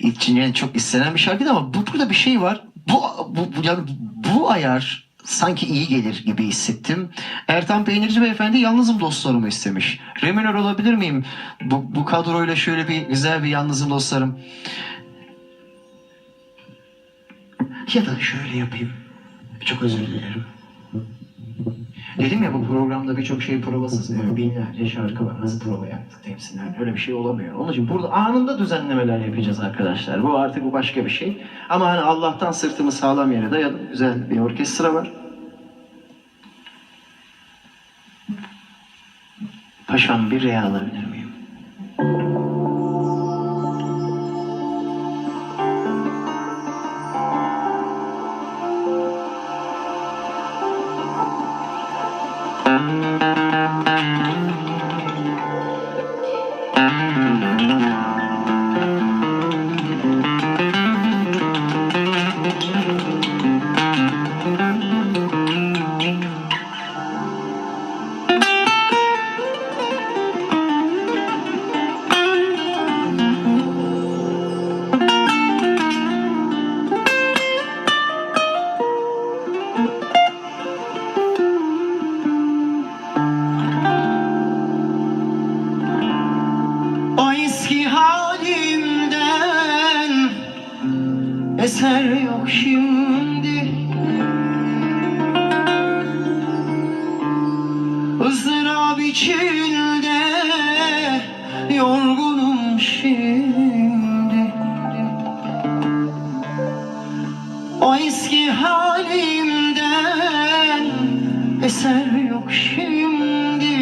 içine çok istenen bir şarkıydı ama bu burada bir şey var. Bu bu, bu yani bu ayar sanki iyi gelir gibi hissettim. Ertan Peynirci Beyefendi yalnızım dostlarımı istemiş. Reminör olabilir miyim? Bu, bu kadroyla şöyle bir güzel bir yalnızım dostlarım. Ya da şöyle yapayım. Çok özür dilerim. Dedim ya bu programda birçok şey provasız. Yani binlerce şarkı var. Nasıl prova yaptık hepsinden? Öyle bir şey olamıyor. Onun için burada anında düzenlemeler yapacağız arkadaşlar. Bu artık bu başka bir şey. Ama hani Allah'tan sırtımı sağlam yere dayadım. Güzel bir orkestra var. Paşam bir re İçinde yorgunum şimdi. O eski halimden eser yok şimdi.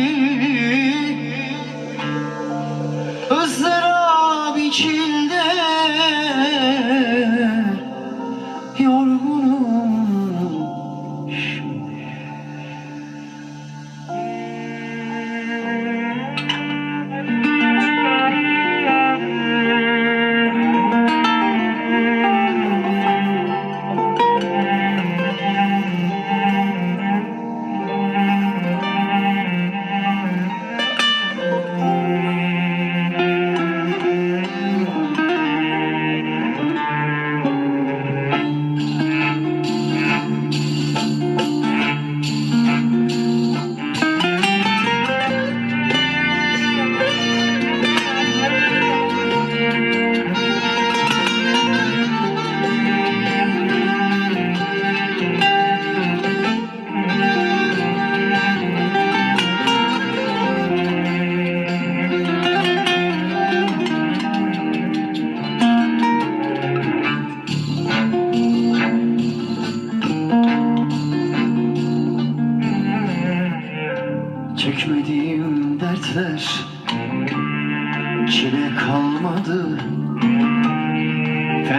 Izdırap içinde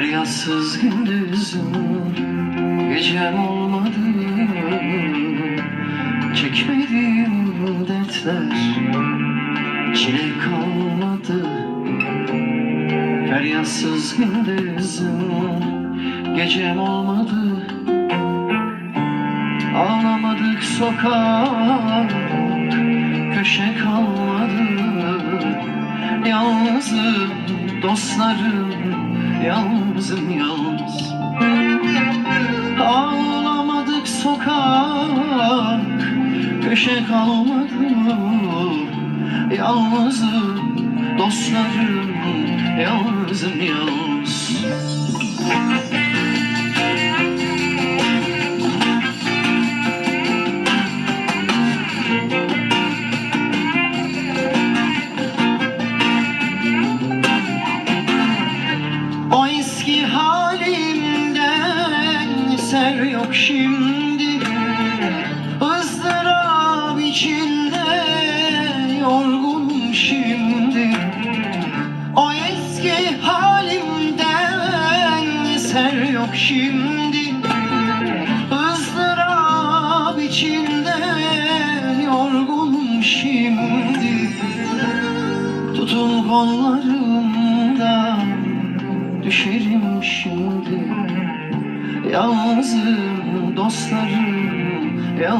Feryatsız gündüzüm Gecem olmadı. Çekmediğim dertler Çile kalmadı. Feryatsız gündüzüm Gecem olmadı. Ağlamadık sokak köşe kalmadı. Yalnızım dostlarım Yalnızım yalnız. Ağlamadık sokak köşe kalmadı Yalnızım dostlarım Yalnızım yalnız yok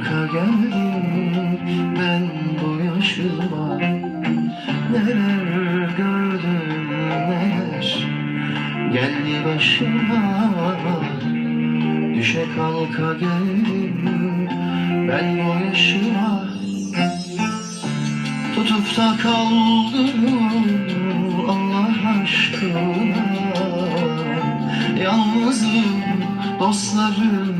Kalka geldim Ben bu yaşıma. Neler gördüm neler? Geldi başıma. Düşe kalka geldim Ben bu yaşıma. Tutup da kaldırın Allah aşkına. Yalnızım dostlarım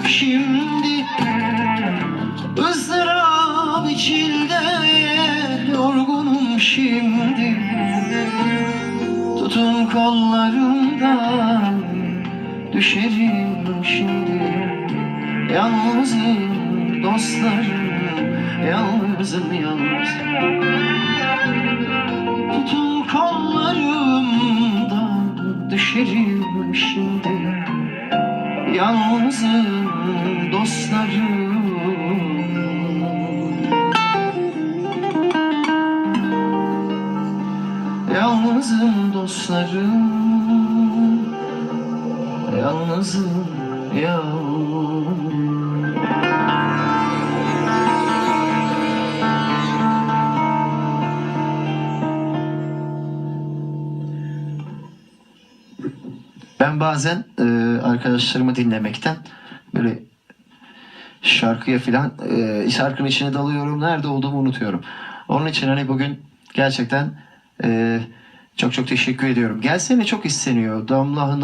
yok şimdi. Izdırap içinde yorgunum şimdi. Tutun kollarımdan Düşerim şimdi. Yalnızım dostlarım Yalnızım yalnız Tutun kollarımdan Düşerim şimdi. Yalnızım dostlarım. Yalnızım dostlarım. Yalnızım yalnız Ben bazen e, arkadaşlarımı dinlemekten böyle şarkıya filan e, şarkının içine dalıyorum. Nerede olduğumu unutuyorum. Onun için hani bugün gerçekten e, çok çok teşekkür ediyorum. Gelsene çok isteniyor. Damla Hanım